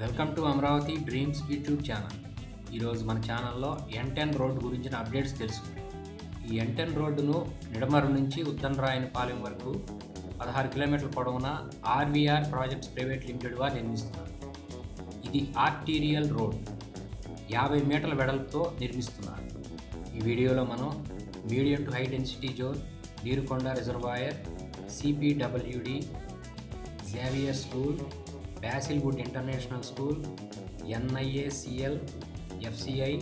Welcome to Amaravati dreams YouTube channel. ఈరోజు మన ఛానల్లో ఎన్ టెన్ రోడ్డు గురించిన అప్డేట్స్ తెలుసుకుందాం. ఈ ఎన్ టెన్ రోడ్డును నిడమరు నుంచి ఉద్దనరాయనపాలెం వరకు పదహారు కిలోమీటర్ల పొడవున ఆర్వీఆర్ ప్రాజెక్ట్స్ ప్రైవేట్ లిమిటెడ్ వారు నిర్మిస్తున్నారు. ఇది ఆర్టీరియల్ రోడ్. యాభై మీటర్ల వెడల్పుతో నిర్మిస్తున్నారు. ఈ వీడియోలో మనం medium to high density zone Neerukonda reservoir CPWD Xavier school Basilwood international school NIACL FCI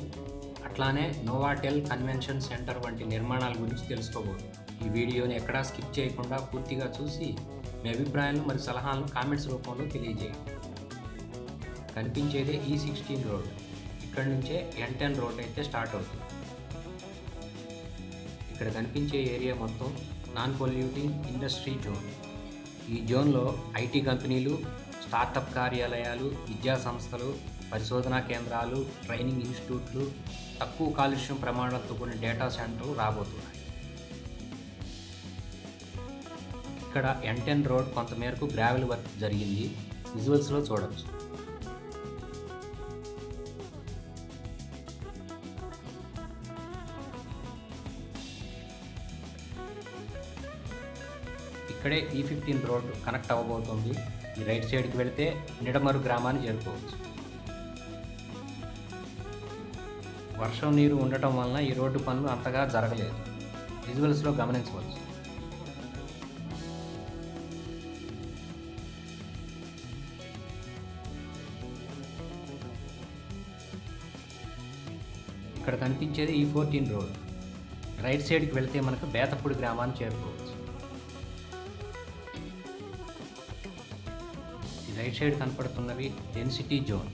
అట్లానే నోవాటెల్ కన్వెన్షన్ సెంటర్ వంటి నిర్మాణాల గురించి తెలుసుకోబోదు. ఈ వీడియోని ఎక్కడా స్కిప్ చేయకుండా పూర్తిగా చూసి మీ అభిప్రాయాలను మరియు సలహాలను కామెంట్స్ రూపంలో తెలియజేయండి. కనిపించేదే ఈ సిక్స్టీన్ రోడ్. ఇక్కడ నుంచే ఎన్ టెన్ రోడ్ అయితే స్టార్ట్ అవుతుంది. ఇక్కడ కనిపించే ఏరియా మొత్తం నాన్ పొల్యూటింగ్ ఇండస్ట్రీ జోన్. ఈ జోన్లో ఐటీ కంపెనీలు స్టార్టప్ కార్యాలయాలు విద్యా సంస్థలు పరిశోధనా కేంద్రాలు ట్రైనింగ్ ఇన్స్టిట్యూట్లు తక్కువ కాలుష్యం ప్రమాణాలతో కూడిన డేటా సెంటర్లు రాబోతున్నాయి. ఇక్కడ ఎన్టెన్ రోడ్ కొంతమేరకు గ్రావెల్ వర్క్ జరిగింది. విజువల్స్లో చూడవచ్చు ఇక్కడే e ఈ ఫిఫ్టీన్ రోడ్ కనెక్ట్ అవ్వబోతుంది. ఈ రైట్ సైడ్కి వెళితే నిడమరు గ్రామాన్ని చేరుకోవచ్చు. వర్షం నీరు ఉండటం వలన ఈ రోడ్డు పనులు అంతగా జరగలేదు. విజువల్స్లో గమనించవచ్చు. ఇక్కడ కనిపించేది ఈ ఫోర్టీన్ రోడ్. రైట్ సైడ్కి వెళ్తే మనకు బేతపూడి గ్రామాన్ని చేరుకోవచ్చు. రైట్ సైడ్ కనపడుతున్నవి డెన్సిటీ జోన్.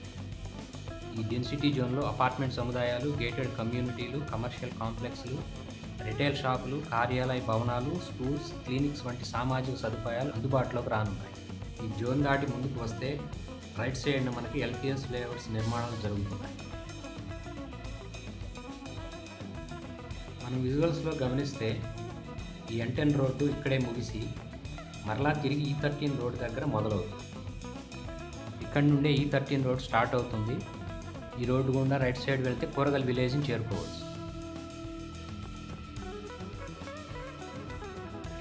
ఈ డెన్సిటీ జోన్లో అపార్ట్మెంట్ సముదాయాలు గేటెడ్ కమ్యూనిటీలు కమర్షియల్ కాంప్లెక్స్లు రిటైల్ షాపులు కార్యాలయ భవనాలు స్కూల్స్ క్లినిక్స్ వంటి సామాజిక సదుపాయాలు అందుబాటులోకి రానున్నాయి. ఈ జోన్ దాటి ముందుకు వస్తే రైట్ సైడ్న మనకి ఎల్పిఎస్ ఫ్లేవర్స్ నిర్మాణాలు జరుగుతున్నాయి. మనం విజువల్స్లో గమనిస్తే ఈ ఎన్ టెన్ రోడ్డు ఇక్కడే ముగిసి మరలా తిరిగి ఈ థర్టీన్ రోడ్ దగ్గర మొదలవుతుంది. ఇక్కడ నుండే ఈ థర్టీన్ రోడ్ స్టార్ట్ అవుతుంది. ఈ రోడ్డు గుండా రైట్ సైడ్ వెళ్తే కూరగల్ విలేజ్ని చేరుకోవచ్చు.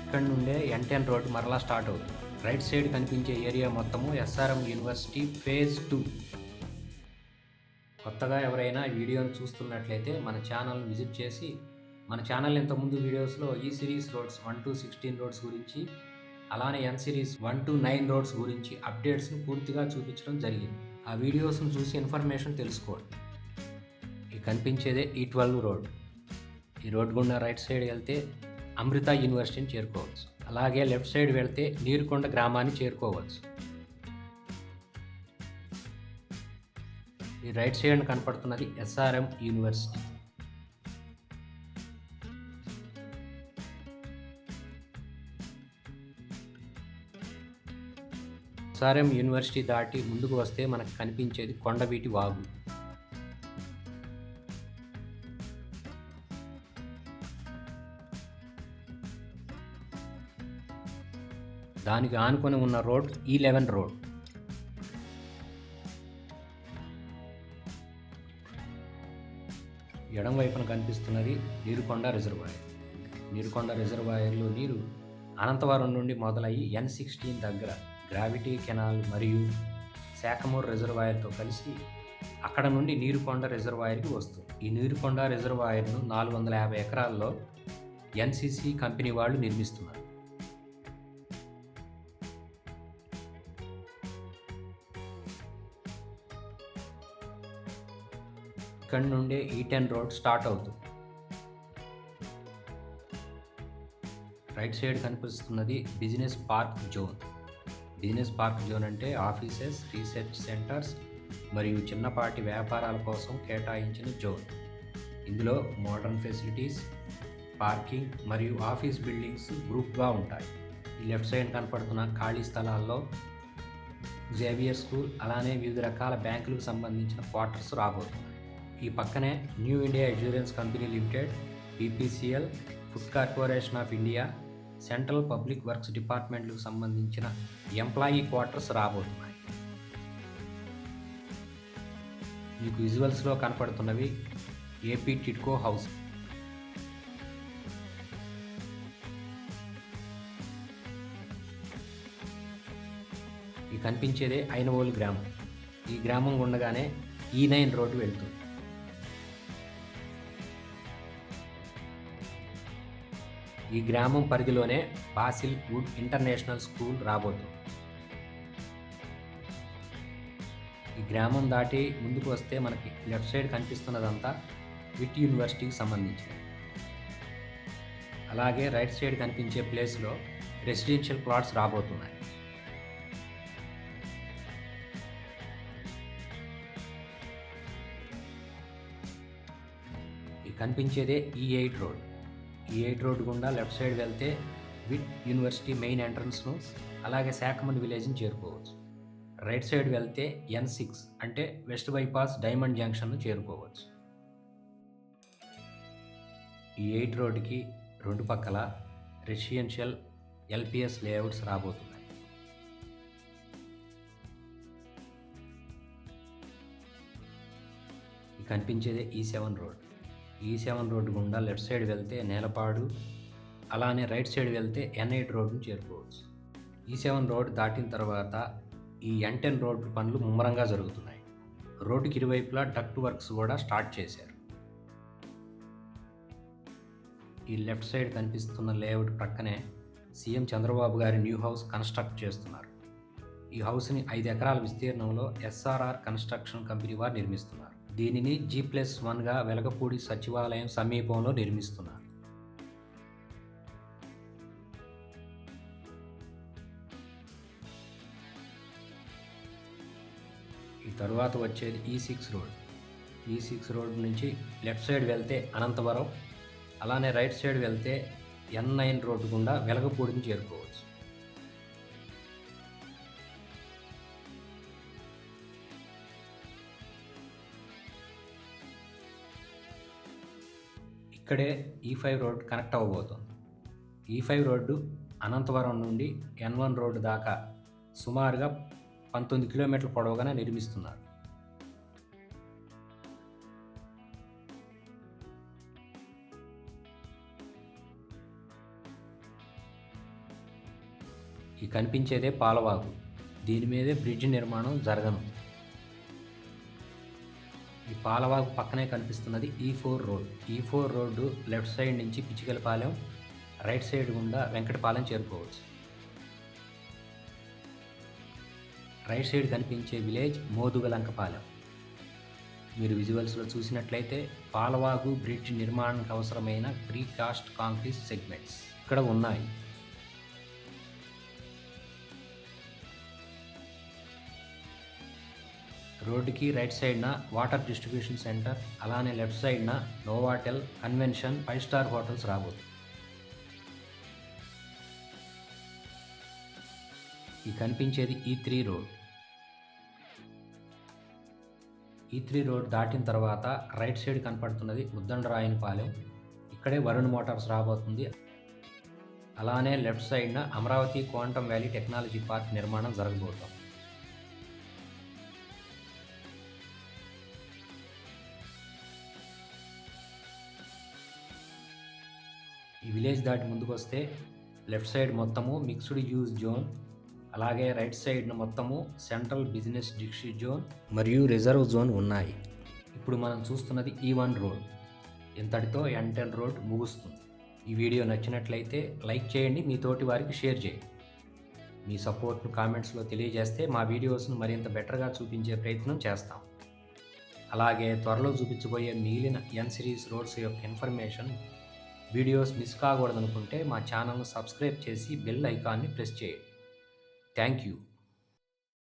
ఇక్కడ నుండే ఎంటెన్ రోడ్ మరలా స్టార్ట్ అవుతుంది. రైట్ సైడ్ కనిపించే ఏరియా మొత్తము ఎస్ఆర్ఎం యూనివర్సిటీ ఫేజ్ టూ. కొత్తగా ఎవరైనా వీడియోను చూస్తున్నట్లయితే మన ఛానల్ని విజిట్ చేసి మన ఛానల్ ఇంతకుముందు వీడియోస్లో E series roads one to sixteen roads గురించి అలానే N series one to nine roads గురించి అప్డేట్స్ని పూర్తిగా చూపించడం జరిగింది. ఆ వీడియోస్ను చూసి ఇన్ఫర్మేషన్ తెలుసుకోండి. ఇక కనిపించేదే ఈ ట్వెల్వ్ రోడ్. ఈ రోడ్ గుండా రైట్ సైడ్ వెళ్తే అమృత యూనివర్సిటీని చేరుకోవచ్చు. అలాగే లెఫ్ట్ సైడ్ వెళ్తే నీరుకొండ గ్రామాన్ని చేరుకోవచ్చు. ఈ రైట్ సైడ్ కనపడుతున్నది ఎస్ఆర్ఎం యూనివర్సిటీ. ఎస్ఆర్ఎం యూనివర్సిటీ దాటి ముందుకు వస్తే మనకు కనిపించేది కొండవీటి వాగు. దానికి ఆనుకొని ఉన్న road e E eleven road. ఎడం వైపున కనిపిస్తున్నది నీరుకొండ రిజర్వాయర్. నీరుకొండ రిజర్వాయర్లో నీరు అనంతవరం నుండి మొదలయ్యి ఎన్ సిక్స్టీన్ దగ్గర. గ్రావిటీ కెనాల్ మరియు శాఖమూర్ రిజర్వాయర్తో కలిసి అక్కడ నుండి నీరుకొండ రిజర్వాయర్కి వస్తుంది. ఈ నీరుకొండ రిజర్వాయర్ను నాలుగు వందల యాభై ఎకరాల్లో ఎన్సిసి కంపెనీ వాళ్ళు నిర్మిస్తున్నారు. ఇక్కడ నుండే ఈ టెన్ రోడ్ స్టార్ట్ అవుతుంది. రైట్ సైడ్ కనిపిస్తున్నది business park zone. Business park zone అంటే ఆఫీసెస్ రీసెర్చ్ సెంటర్స్ మరియు చిన్నపాటి వ్యాపారాల కోసం కేటాయించిన జోన్. ఇందులో మోడర్న్ ఫెసిలిటీస్ పార్కింగ్ మరియు ఆఫీస్ బిల్డింగ్స్ గ్రూప్గా ఉంటాయి. ఈ లెఫ్ట్ సైడ్ కనపడుతున్న ఖాళీ స్థలాల్లో జేవియర్ స్కూల్ అలానే వివిధ రకాల బ్యాంకులకు సంబంధించిన క్వార్టర్స్ రాబోతున్నాయి. ఈ పక్కనే new India insurance company limited BPCL food corporation of India central public works డిపార్ట్మెంట్లకు సంబంధించిన ఎంప్లాయీ క్వార్టర్స్ రాబోతున్నాయి. మీకు విజువల్స్లో కనపడుతున్నవి ఏపీ టిట్కో హౌస్. ఈ కనిపించేదే ఐనవోలు గ్రామం. ఈ గ్రామం ఉండగానే ఈ నైన్ రోడ్డు వెళ్తుంది. ఈ గ్రామం పరిధిలోనే బాసిల్ వుడ్ ఇంటర్నేషనల్ స్కూల్ రాబోతుంది ఈ గ్రామం దాటి ముందుకు వస్తే మనకి లెఫ్ట్ సైడ్ కనిపిస్తున్నదంతా విట్ యూనివర్సిటీకి సంబంధించింది అలాగే రైట్ సైడ్ కనిపించే ప్లేస్లో రెసిడెన్షియల్ ప్లాట్స్ రాబోతున్నాయి. ఈ కనిపించేదే E eight road. E eight road గుండా లెఫ్ట్ సైడ్ వెళ్తే విట్ యూనివర్సిటీ మెయిన్ ఎంట్రన్స్ను అలాగే శాఖమండ్ విలేజ్ని చేరుకోవచ్చు. రైట్ సైడ్ వెళ్తే ఎన్ సిక్స్ అంటే వెస్ట్ బైపాస్ డైమండ్ జంక్షన్ను చేరుకోవచ్చు. ఈ ఎయిట్ రోడ్డుకి రెండు పక్కల రెసిడెన్షియల్ ఎల్పిఎస్ లేఅవుట్స్ రాబోతున్నాయి. కనిపించేదే E seven road. E seven road గుండా లెఫ్ట్ సైడ్ వెళ్తే నేలపాడు అలానే రైట్ సైడ్ వెళ్తే ఎన్ ఎయిట్ రోడ్ను చేరుకోవచ్చు. ఈ సెవెన్ రోడ్ దాటిన తర్వాత ఈ ఎన్ టెన్ రోడ్ పనులు ముమ్మరంగా జరుగుతున్నాయి. రోడ్డుకి ఇరువైపులా డక్ట్ వర్క్స్ కూడా స్టార్ట్ చేశారు. ఈ లెఫ్ట్ సైడ్ కనిపిస్తున్న లేఅవుట్ ప్రక్కనే సీఎం చంద్రబాబు గారి న్యూ హౌస్ కన్స్ట్రక్ట్ చేస్తున్నారు. ఈ హౌస్ని ఐదు ఎకరాల విస్తీర్ణంలో ఎస్ఆర్ఆర్ కన్స్ట్రక్షన్ కంపెనీ వారు నిర్మిస్తున్నారు. దీనిని జీ ప్లస్ వన్గా వెలగపూడి సచివాలయం సమీపంలో నిర్మిస్తున్నారు. ఈ తరువాత వచ్చేది e E six road. E E six road నుంచి లెఫ్ట్ సైడ్ వెళ్తే అనంతవరం అలానే రైట్ సైడ్ వెళ్తే ఎన్ నైన్ రోడ్డు గుండా వెలగపూడిని చేరుకోవచ్చు. ఇక్కడే ఈ ఫైవ్ రోడ్ కనెక్ట్ అవ్వబోతుంది. ఈ ఫైవ్ రోడ్డు అనంతవరం నుండి ఎన్ వన్ రోడ్డు దాకా సుమారుగా పంతొమ్మిది కిలోమీటర్ల పొడవుగానే నిర్మిస్తున్నారు. ఈ కనిపించేదే పాలవాగు. దీని మీదే బ్రిడ్జ్ నిర్మాణం జరగను ఈ పాలవాగు పక్కనే కనిపిస్తున్నది E four road E four road left side నుంచి పిచ్చికలపాలెం రైట్ సైడ్ గుండా వెంకటపాలెం చేరుకోవచ్చు. రైట్ సైడ్ కనిపించే విలేజ్ మోదుగలంకపాలెం. మీరు విజువల్స్లో చూసినట్లయితే పాలవాగు బ్రిడ్జ్ నిర్మాణానికి అవసరమైన ప్రీ కాస్ట్ కాంక్రీట్ సెగ్మెంట్స్ ఇక్కడ ఉన్నాయి. రోడ్డుకి రైట్ సైడ్న వాటర్ డిస్ట్రిబ్యూషన్ సెంటర్ అలానే లెఫ్ట్ సైడ్న Novotel convention five star hotels రాబోతుంది ఈ కనిపించేది E three road. E three road దాటిన తర్వాత రైట్ సైడ్ కనపడుతున్నది ఉద్దండరాయనపాలెం ఇక్కడే వరుణ్ మోటార్స్ రాబోతుంది. అలానే లెఫ్ట్ సైడ్న Amaravati quantum valley technology park నిర్మాణం జరగబోతోంది. విలేజ్ దాటి ముందుకు వస్తే లెఫ్ట్ సైడ్ మొత్తము మిక్స్డ్ యూజ్ జోన్ అలాగే రైట్ సైడ్ మొత్తము సెంట్రల్ బిజినెస్ డిస్ట్రిక్ట్ జోన్ మరియు రిజర్వ్ జోన్ ఉన్నాయి. ఇప్పుడు మనం చూస్తున్నది ఈ వన్ రోడ్. ఇంతటితో ఎంటెన్ రోడ్ ముగుస్తుంది. ఈ వీడియో నచ్చినట్లయితే లైక్ చేయండి మీ తోటి వారికి షేర్ చేయండి. మీ సపోర్ట్ను కామెంట్స్లో తెలియజేస్తే మా వీడియోస్ను మరింత బెటర్గా చూపించే ప్రయత్నం చేస్తాం. అలాగే త్వరలో చూపించబోయే మిగిలిన ఎన్ సిరీస్ రోడ్స్ యొక్క ఇన్ఫర్మేషన్ వీడియోస్ మిస్ కాకూడదనుకుంటే మా ఛానల్ను సబ్స్క్రైబ్ చేసి బెల్ ఐకాన్ని ప్రెస్ చేయండి. Thank you.